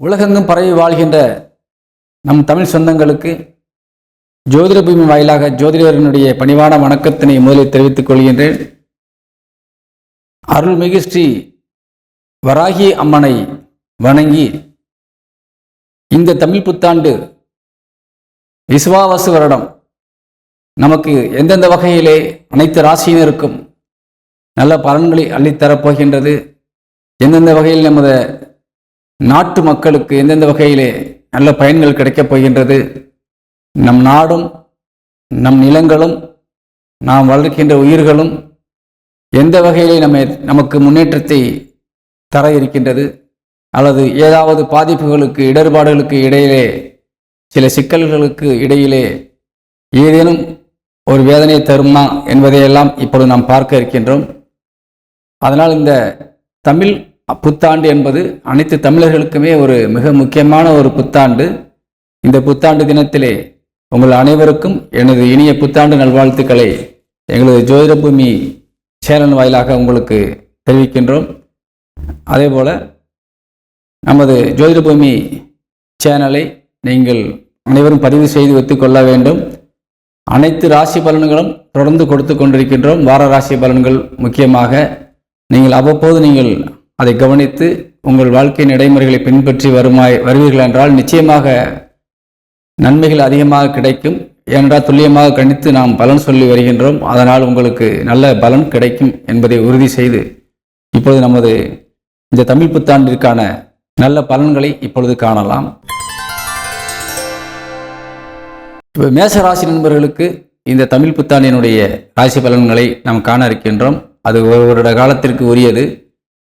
உலகெங்கும் பரவி வாழ்கின்ற நம் தமிழ் சொந்தங்களுக்கு ஜோதிட பூமி வாயிலாக ஜோதிடரனுடைய பணிவான வணக்கத்தினை முதலில் தெரிவித்துக் கொள்கின்றேன். அருள்மிகு ஸ்ரீ வராகி அம்மனை வணங்கி இந்த தமிழ் புத்தாண்டு விசுவாவசு வருடம் நமக்கு எந்தெந்த வகையிலே அனைத்து ராசியினருக்கும் நல்ல பலன்களை அள்ளித்தரப் போகின்றது எந்தெந்த வகையில் நமது நாட்டு மக்களுக்கு எந்தெந்த வகையிலே நல்ல பயன்கள் கிடைக்கப் போகின்றது? நம் நாடும் நம் நிலங்களும் நாம் வளர்க்கின்ற உயிர்களும் எந்த வகையிலே நம்ம நமக்கு முன்னேற்றத்தை தர இருக்கின்றது? அல்லது ஏதாவது பாதிப்புகளுக்கு இடர்பாடுகளுக்கு இடையிலே சில சிக்கல்களுக்கு இடையிலே ஏதேனும் ஒரு வேதனை தருமா என்பதையெல்லாம் இப்பொழுது நாம் பார்க்க இருக்கின்றோம். அதனால் இந்த தமிழ் புத்தாண்டு என்பது அனைத்து தமிழர்களுக்குமே ஒரு மிக முக்கியமான ஒரு புத்தாண்டு. இந்த புத்தாண்டு தினத்திலே உங்கள் அனைவருக்கும் எனது இனிய புத்தாண்டு நல்வாழ்த்துக்களை எங்களது ஜோதிடபூமி சேனல் வாயிலாக உங்களுக்கு தெரிவிக்கின்றோம். அதேபோல் நமது ஜோதிடபூமி சேனலை நீங்கள் அனைவரும் பதிவு செய்து வைத்துக்கொள்ள வேண்டும். அனைத்து ராசி பலன்களும் தொடர்ந்து கொடுத்து கொண்டிருக்கின்றோம். வார ராசி பலன்கள் முக்கியமாக நீங்கள் அவ்வப்போது நீங்கள் அதை கவனித்து உங்கள் வாழ்க்கை நடைமுறைகளை பின்பற்றி வருமாய் வருவீர்கள் என்றால் நிச்சயமாக நன்மைகள் அதிகமாக கிடைக்கும். ஏனென்றால் துல்லியமாக கணித்து நாம் பலன் சொல்லி வருகின்றோம். அதனால் உங்களுக்கு நல்ல பலன் கிடைக்கும் என்பதை உறுதி செய்து இப்பொழுது நமது இந்த தமிழ் புத்தாண்டிற்கான நல்ல பலன்களை இப்பொழுது காணலாம். இப்போ மேச ராசி நண்பர்களுக்கு இந்த தமிழ் புத்தாண்டினுடைய ராசி பலன்களை நாம் காண இருக்கின்றோம். அது ஒரு வருட காலத்திற்கு உரியது.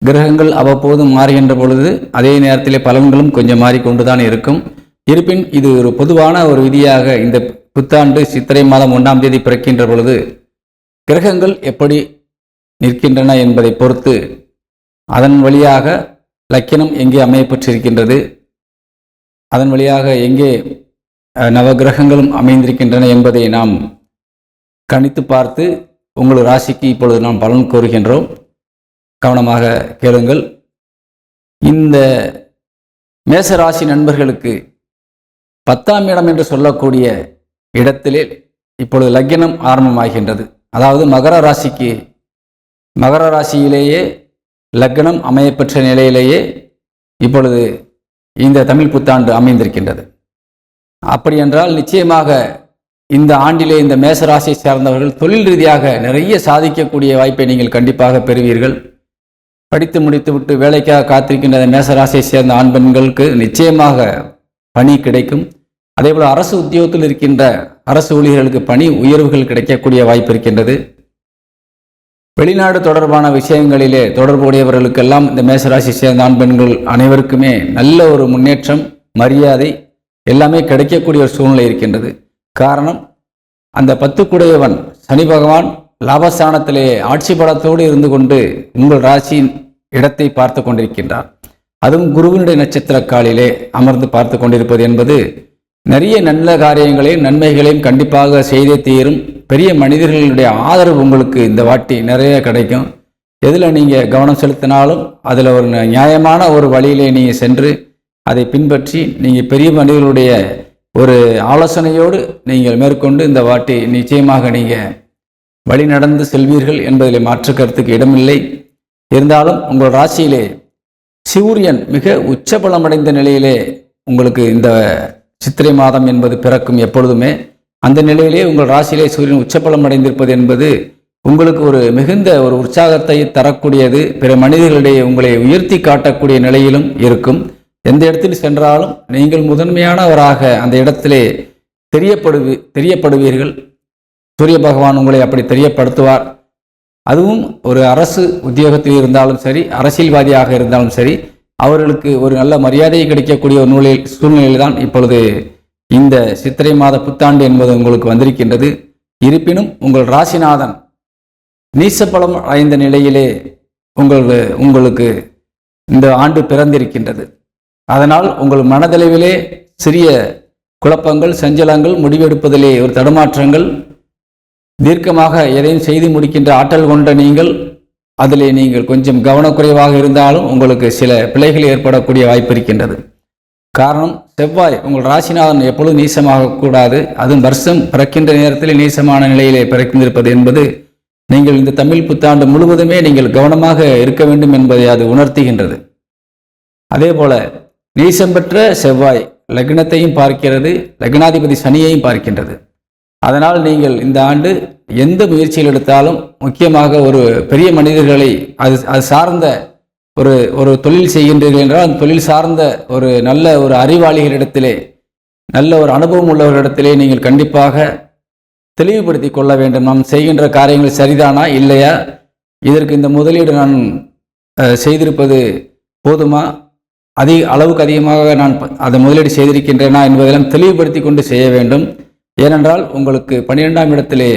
கிரகங்கள் அவ்வப்போது மாறுகின்ற பொழுது அதே நேரத்திலே பலன்களும் கொஞ்சம் மாறிக்கொண்டுதான் இருக்கும். இருப்பின் இது ஒரு பொதுவான ஒரு விதியாக இந்த புத்தாண்டு சித்திரை மாதம் ஒன்றாம் தேதி பிறக்கின்ற பொழுது கிரகங்கள் எப்படி நிற்கின்றன என்பதை பொறுத்து அதன் வழியாக லக்கினம் எங்கே அமையப்பட்டிருக்கின்றது அதன் வழியாக எங்கே நவ நவகிரகங்களும் அமைந்திருக்கின்றன என்பதை நாம் கணித்து பார்த்து உங்கள் ராசிக்கு இப்பொழுது நாம் பலன் கூறுகின்றோம் கவனமாக கேளுங்கள். இந்த மேச ராசி நண்பர்களுக்கு பத்தாம் இடம் என்று சொல்லக்கூடிய இடத்திலே இப்பொழுது லக்கினம் ஆரம்பமாகின்றது. அதாவது மகர ராசிக்கு மகர ராசியிலேயே லக்னம் அமையப்பெற்ற நிலையிலேயே இப்பொழுது இந்த தமிழ் புத்தாண்டு அமைந்திருக்கின்றது. அப்படி என்றால் நிச்சயமாக இந்த ஆண்டிலே இந்த மேசராசியை சார்ந்தவர்கள் தொழில் ரீதியாக நிறைய சாதிக்கக்கூடிய வாய்ப்பை நீங்கள் கண்டிப்பாக பெறுவீர்கள். படித்து முடித்துவிட்டு வேலைக்காக காத்திருக்கின்ற மேசராசியை சேர்ந்த ஆண் பெண்களுக்கு நிச்சயமாக பணி கிடைக்கும். அதேபோல் அரசு உத்தியோகத்தில் இருக்கின்ற அரசு ஊழியர்களுக்கு பணி உயர்வுகள் கிடைக்கக்கூடிய வாய்ப்பு இருக்கின்றது. வெளிநாடு தொடர்பான விஷயங்களிலே தொடர்புடையவர்களுக்கெல்லாம் இந்த மேசராசி சேர்ந்த ஆண் பெண்கள் அனைவருக்குமே நல்ல ஒரு முன்னேற்றம் மரியாதை எல்லாமே கிடைக்கக்கூடிய ஒரு சூழ்நிலை இருக்கின்றது. காரணம் அந்த பத்துக்குடையவன் சனி பகவான் லாபஸ்தானத்திலே ஆட்சி பலத்தோடு இருந்து கொண்டு உங்கள் ராசியின் இடத்தை பார்த்து கொண்டிருக்கின்றார். அதுவும் குருவினுடைய நட்சத்திர காலிலே அமர்ந்து பார்த்து கொண்டிருப்பது என்பது நிறைய நல்ல காரியங்களையும் நன்மைகளையும் கண்டிப்பாக செய்தே தீரும். பெரிய மனிதர்களுடைய ஆதரவு உங்களுக்கு இந்த வாட்டி நிறைய கிடைக்கும். எதில் நீங்கள் கவனம் செலுத்தினாலும் அதில் ஒரு நியாயமான ஒரு வழியிலே நீங்கள் சென்று அதை பின்பற்றி நீங்கள் பெரிய மனிதர்களுடைய ஒரு ஆலோசனையோடு நீங்கள் மேற்கொண்டு இந்த வாட்டி நிச்சயமாக நீங்கள் வழி நடந்து செல்வீர்கள் என்பதில் மாற்று கருத்துக்கு இடமில்லை. இருந்தாலும் உங்கள் ராசியிலே சூரியன் மிக உச்சபலமடைந்த நிலையிலே உங்களுக்கு இந்த சித்திரை மாதம் என்பது பிறக்கும் எப்பொழுதுமே அந்த நிலையிலே உங்கள் ராசியிலே சூரியன் உச்சபலம் அடைந்திருப்பது என்பது உங்களுக்கு ஒரு மிகுந்த ஒரு உற்சாகத்தை தரக்கூடியது பிற மனிதர்களிடையே உங்களை உயர்த்தி காட்டக்கூடிய நிலையிலும் இருக்கும். எந்த இடத்தில் சென்றாலும் நீங்கள் முதன்மையானவராக அந்த இடத்திலே தெரியப்படுவி தெரியப்படுவீர்கள். சூரிய பகவான் உங்களை அப்படி தெரியப்படுத்துவார். அதுவும் ஒரு அரசு உத்தியோகத்தில் இருந்தாலும் சரி அரசியல்வாதியாக இருந்தாலும் சரி அவர்களுக்கு ஒரு நல்ல மரியாதை கிடைக்கக்கூடிய ஒரு நூலில் சூழ்நிலையில் தான் இப்பொழுது இந்த சித்திரை மாத புத்தாண்டு என்பது உங்களுக்கு வந்திருக்கின்றது. இருப்பினும் உங்கள் ராசிநாதன் நீசப்பலம் அடைந்த நிலையிலே உங்கள் உங்களுக்கு இந்த ஆண்டு பிறந்திருக்கின்றது. அதனால் உங்கள் மனதளவிலே சிறிய குழப்பங்கள் சஞ்சலங்கள் முடிவெடுப்பதிலே ஒரு தடுமாற்றங்கள் தீர்க்கமாக எதையும் செய்து முடிக்கின்ற ஆற்றல் கொண்ட நீங்கள் அதிலே நீங்கள் கொஞ்சம் கவனக்குறைவாக இருந்தாலும் உங்களுக்கு சில பிழைகள் ஏற்படக்கூடிய வாய்ப்பு இருக்கின்றது. காரணம் செவ்வாய் உங்கள் ராசிநாதன் எப்பொழுதும் நீசமாக கூடாது. அதுவும் வருஷம் பிறக்கின்ற நேரத்தில் நீசமான நிலையிலே பிறக்கின்றிருப்பது என்பது நீங்கள் இந்த தமிழ் புத்தாண்டு முழுவதுமே நீங்கள் கவனமாக இருக்க வேண்டும் என்பதை அது உணர்த்துகின்றது. அதே போல நீசம் பெற்ற செவ்வாய் லக்னத்தையும் பார்க்கிறது லக்னாதிபதி சனியையும் பார்க்கின்றது. அதனால் நீங்கள் இந்த ஆண்டு எந்த முயற்சியில் எடுத்தாலும் முக்கியமாக ஒரு பெரிய மனிதர்களை அது அது சார்ந்த ஒரு ஒரு தொழில் செய்கின்றீர்கள் என்றால் அந்த தொழில் சார்ந்த ஒரு நல்ல ஒரு அறிவாளிகளிடத்திலே நல்ல ஒரு அனுபவம் உள்ளவர்களிடத்திலே நீங்கள் கண்டிப்பாக தெளிவுபடுத்தி கொள்ள வேண்டும். நாம் செய்கின்ற காரியங்கள் சரிதானா இல்லையா? இதற்கு இந்த முதலீடு நான் செய்திருப்பது போதுமா? அதிக அளவுக்கு அதிகமாக நான் அதை முதலீடு செய்திருக்கின்றேனா என்பதெல்லாம் தெளிவுபடுத்தி கொண்டு செய்ய வேண்டும். ஏனென்றால் உங்களுக்கு பன்னிரெண்டாம் இடத்திலே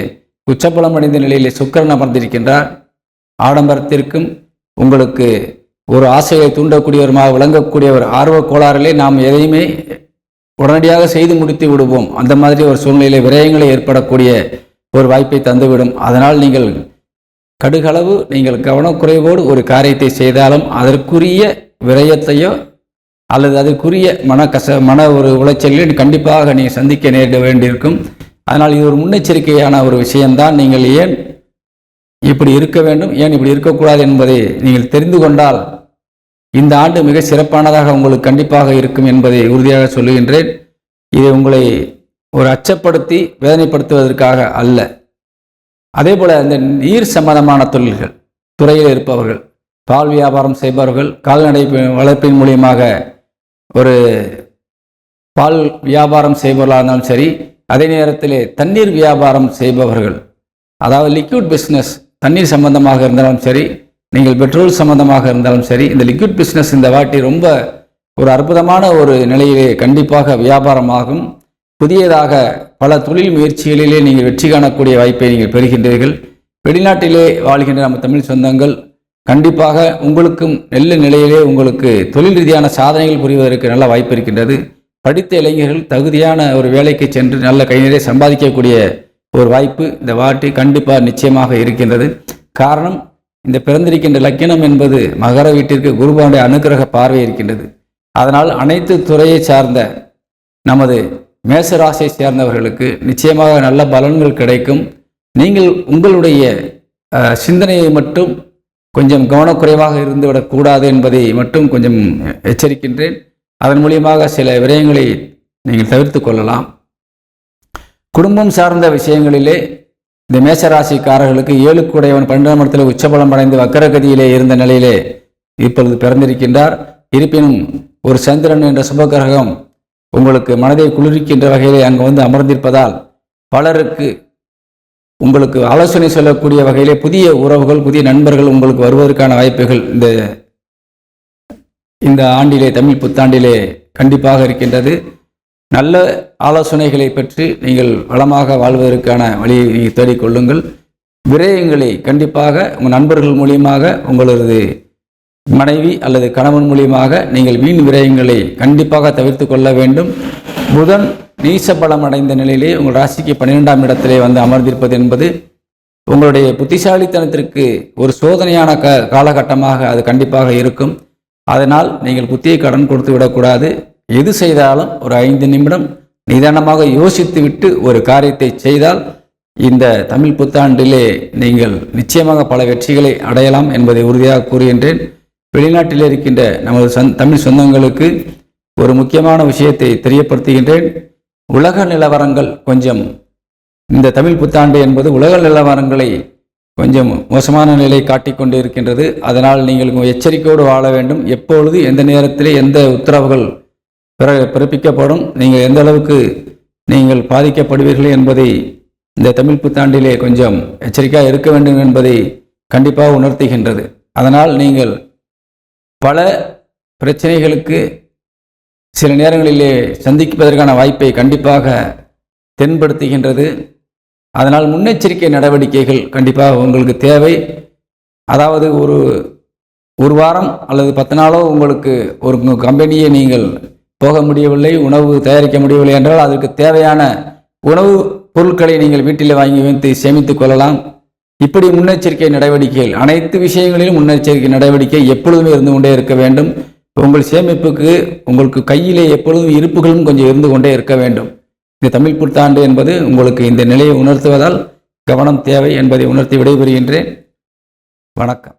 உச்சபலம் அடைந்த நிலையிலே சுக்கரன் அமர்ந்திருக்கின்றார். ஆடம்பரத்திற்கும் உங்களுக்கு ஒரு ஆசையை தூண்டக்கூடியவருமாக விளங்கக்கூடிய ஒரு ஆர்வ கோளாறிலே நாம் எதையுமே உடனடியாக செய்து முடித்து விடுவோம். அந்த மாதிரி ஒரு சூழ்நிலையில் விரயங்களை ஏற்படக்கூடிய ஒரு வாய்ப்பை தந்துவிடும். அதனால் நீங்கள் கடுகளவு நீங்கள் கவனக்குறைவோடு ஒரு காரியத்தை செய்தாலும் அதற்குரிய விரயத்தையோ அல்லது அதற்குரிய மன கச மன ஒரு உளைச்சலில் கண்டிப்பாக நீங்கள் சந்திக்க நேரிட வேண்டியிருக்கும். அதனால் இது ஒரு முன்னெச்சரிக்கையான ஒரு விஷயம்தான். நீங்கள் ஏன் இப்படி இருக்க வேண்டும்? ஏன் இப்படி இருக்கக்கூடாது என்பதை நீங்கள் தெரிந்து கொண்டால் இந்த ஆண்டு மிக சிறப்பானதாக உங்களுக்கு கண்டிப்பாக இருக்கும் என்பதை உறுதியாக சொல்லுகின்றேன். இது உங்களை ஒரு அச்சப்படுத்தி வேதனைப்படுத்துவதற்காக அல்ல. அதே போல இந்த நீர் சம்பந்தமான தொழில்கள் துறையில் இருப்பவர்கள் பால் வியாபாரம் செய்பவர்கள் கால்நடை வளர்ப்பின் மூலியமாக ஒரு பால் வியாபாரம் செய்பவர்களாக இருந்தாலும் சரி அதே நேரத்திலே தண்ணீர் வியாபாரம் செய்பவர்கள் அதாவது லிக்விட் பிஸ்னஸ் தண்ணீர் சம்பந்தமாக இருந்தாலும் சரி நீங்கள் பெட்ரோல் சம்பந்தமாக இருந்தாலும் சரி இந்த லிக்விட் பிஸ்னஸ் இந்த வாட்டி ரொம்ப ஒரு அற்புதமான ஒரு நிலையிலே கண்டிப்பாக வியாபாரமாகும். புதியதாக பல தொழில் முயற்சிகளிலே நீங்கள் வெற்றி காணக்கூடிய வாய்ப்பை நீங்கள் பெறுகின்றீர்கள். வெளிநாட்டிலே வாழ்கின்ற நம்ம தமிழ் சொந்தங்கள் கண்டிப்பாக உங்களுக்கும் நல்ல நிலையிலே உங்களுக்கு தொழில் ரீதியான சாதனைகள் புரிவதற்கு நல்ல வாய்ப்பு இருக்கின்றது. படித்த இளைஞர்கள் தகுதியான ஒரு வேலைக்கு சென்று நல்ல கை நிறைய சம்பாதிக்கக்கூடிய ஒரு வாய்ப்பு இந்த வாட்டி கண்டிப்பாக நிச்சயமாக இருக்கின்றது. காரணம் இந்த பிறந்திருக்கின்ற லக்கினம் என்பது மகர வீட்டிற்கு குருபானுடைய அனுக்கிரக பார்வை இருக்கின்றது. அதனால் அனைத்து துறையை சார்ந்த நமது மேசராசியை சேர்ந்தவர்களுக்கு நிச்சயமாக நல்ல பலன்கள் கிடைக்கும். நீங்கள் உங்களுடைய சிந்தனையை மட்டும் கொஞ்சம் கவனக்குறைவாக இருந்துவிடக்கூடாது என்பதை மட்டும் கொஞ்சம் எச்சரிக்கின்றேன். அதன் மூலியமாக சில விரயங்களை நீங்கள் தவிர்த்து கொள்ளலாம். குடும்பம் சார்ந்த விஷயங்களிலே இந்த மேசராசிக்காரர்களுக்கு ஏழுக்குடையவன் பன்னெண்டாம் இடத்தில் உச்சபலம் அடைந்து வக்கரகதியிலே இருந்த நிலையிலே இப்பொழுது பிறந்திருக்கின்றார். இருப்பினும் ஒரு சந்திரன் என்ற சுபகிரகம் உங்களுக்கு மனதை குளிர்விக்கின்ற வகையிலே அங்கு வந்து அமர்ந்திருப்பதால் பலருக்கு உங்களுக்கு ஆலோசனை சொல்லக்கூடிய வகையிலே புதிய உறவுகள் புதிய நண்பர்கள் உங்களுக்கு வருவதற்கான வாய்ப்புகள் இந்த இந்த ஆண்டிலே தமிழ் புத்தாண்டிலே கண்டிப்பாக இருக்கின்றது. நல்ல ஆலோசனைகளை பெற்று நீங்கள் வளமாக வாழ்வதற்கான வழியை நீங்கள் தேடிக்கொள்ளுங்கள். விரயங்களை கண்டிப்பாக உங்கள் நண்பர்கள் மூலியமாக உங்களது மனைவி அல்லது கணவன் மூலியமாக நீங்கள் வீண் விரயங்களை கண்டிப்பாக தவிர்த்து கொள்ள வேண்டும். புதன் நீசபலம் அடைந்த நிலையிலே உங்கள் ராசிக்கு பன்னிரெண்டாம் இடத்திலே வந்து அமர்ந்திருப்பது என்பது உங்களுடைய புத்திசாலித்தனத்திற்கு ஒரு சோதனையான க காலகட்டமாக அது கண்டிப்பாக இருக்கும். அதனால் நீங்கள் புத்தியை கடன் கொடுத்து விடக்கூடாது. எது செய்தாலும் ஒரு ஐந்து நிமிடம் நிதானமாக யோசித்து விட்டு ஒரு காரியத்தை செய்தால் இந்த தமிழ் புத்தாண்டிலே நீங்கள் நிச்சயமாக பல வெற்றிகளை அடையலாம் என்பதை உறுதியாக கூறுகின்றேன். வெளிநாட்டில் இருக்கின்ற நமது சொந் தமிழ் சொந்தங்களுக்கு ஒரு முக்கியமான விஷயத்தை தெரியப்படுத்துகின்றேன். உலக நிலவரங்கள் கொஞ்சம் இந்த தமிழ் புத்தாண்டு என்பது உலக நிலவரங்களை கொஞ்சம் மோசமான நிலை காட்டிக்கொண்டு இருக்கின்றது அதனால் நீங்கள் எச்சரிக்கையோடு வாழ வேண்டும். எப்பொழுது எந்த நேரத்திலே எந்த உத்தரவுகள் பிற பிறப்பிக்கப்படும் நீங்கள் எந்த அளவுக்கு நீங்கள் பாதிக்கப்படுவீர்கள் என்பதை இந்த தமிழ் புத்தாண்டிலே கொஞ்சம் எச்சரிக்கையாக இருக்க வேண்டும் என்பதை கண்டிப்பாக உணர்த்துகின்றது. அதனால் நீங்கள் பல பிரச்சனைகளுக்கு சில நேரங்களிலே சந்திப்பதற்கான வாய்ப்பை கண்டிப்பாக தென்படுத்துகின்றது. அதனால் முன்னெச்சரிக்கை நடவடிக்கைகள் கண்டிப்பாக உங்களுக்கு தேவை. அதாவது ஒரு ஒரு வாரம் அல்லது பத்து நாளோ உங்களுக்கு ஒரு கம்பெனியை நீங்கள் போக முடியவில்லை உணவு தயாரிக்க முடியவில்லை என்றால் அதற்கு தேவையான உணவு பொருட்களை நீங்கள் வீட்டில் வாங்கி வைத்து சேமித்துக் கொள்ளலாம். இப்படி முன்னெச்சரிக்கை நடவடிக்கைகள் அனைத்து விஷயங்களிலும் முன்னெச்சரிக்கை நடவடிக்கை எப்பொழுதுமே இருந்து கொண்டே இருக்க வேண்டும். உங்கள் சேமிப்புக்கு உங்களுக்கு கையிலே எப்பொழுதும் இருப்புகளும் கொஞ்சம் இருந்து கொண்டே இருக்க வேண்டும். இந்த தமிழ் புத்தாண்டு என்பது உங்களுக்கு இந்த நிலையை உணர்த்துவதால் கவனம் தேவை என்பதை உணர்த்தி விடைபெறுகின்றேன். வணக்கம்.